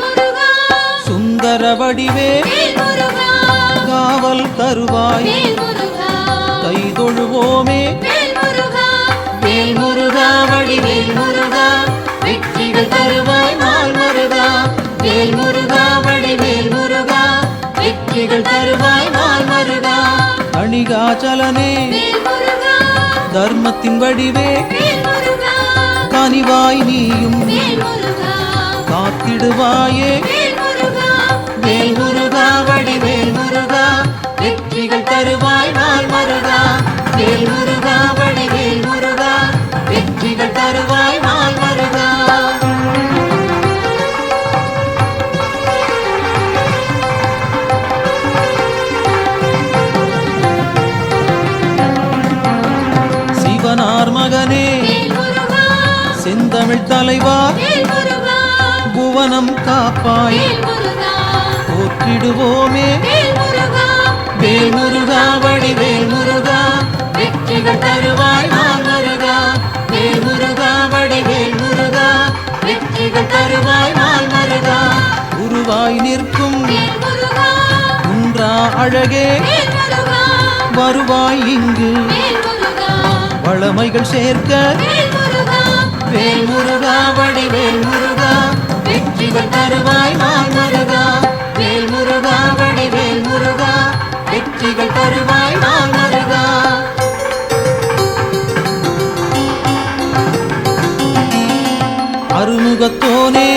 முருகா சுந்தர வடிவே காவல் தருவாய். கைதொழுவோமே. வேல் முருகா வேல் முருகா வடிவேல் முருகா வெற்றிகள் தருவாய் நாள் முருகா வேல் முருகா வடிவேல் முருகா வெற்றிகள் தருவாய் நாள் முருகா அணிகாச்சலனே தர்மத்தின் வடிவே. கனிவாய் நீயும். காத்திடுவாயே. வேல் செந்தமிழ் தலைவா புவனம் காப்பாய். போற்றிடுவோமே. வேல் முருகா வேல் முருகா வடிவேல் முருகா வெற்றிகள் தருவாய் முருகா வேல் முருகா வடிவேல் முருகா வெற்றிகள் தருவாய் முருகா உருவாய் நிற்கும் குன்றா அழகே. வருவாய் இங்கு. வளமைகள் சேர்க்க. வேல் முருகா வேல் முருகா வடிவேல் முருகா வெற்றிகள் தருவாய் நாள் முருகா. வேல் முருகா வடிவேல் முருகா வெற்றிகள் தருவாய் நாள் முருகா. அருமுகத்தோனே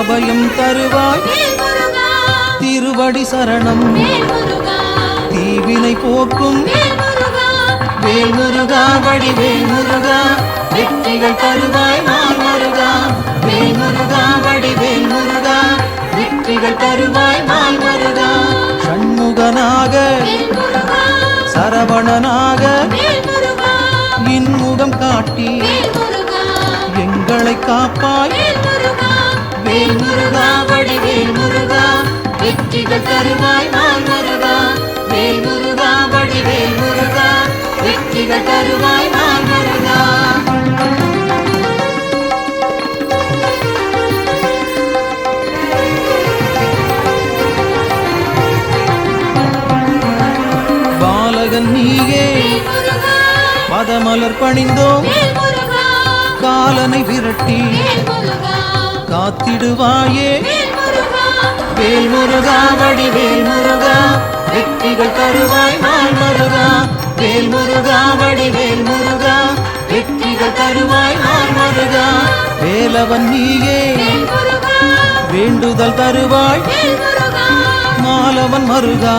அபயம் தருவாய். திருவடி சரணம். தீவினை போக்கும் வேல் முருகா வடிவேல் முருகா வெற்றிகள் தருவாய் நாள் முருகா. வேல் முருகா வடிவேல் முருகா வெற்றிகள் தருவாய் நாள் முருகா. சண்முகனாக சரவணனாக இன்முகம் காட்டி எங்களை காப்பாய். வேல் முருகா வடிவேல் முருகா வெற்றிகள் தருவாய் பாலகன் நீயே. பதமலர் பணிந்தோம். காலனை விரட்டி. காத்திடுவாயே. வேல் முருகா வேல் முருகா வடிவேல் முருகா வெற்றிகள் தருவாய் நாள் முருகா. வேல் முருகா வடிவேல் முருகா வெற்றிகள் தருவாய் நாள் முருகா. வேலவன் நீயே. வேண்டுதல் தருவாய். மாலவன் முருகா.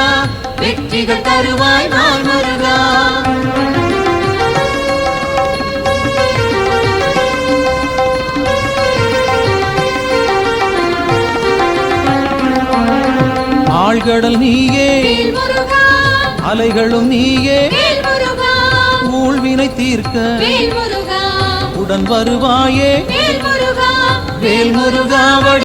வெற்றிகள் தருவாய் நாள் முருகா ஆழ்கடல் நீயே அலைகளும் நீயே ஊழ்வினை தீர்க்க உடன் வருவாயே. வேல் முருகா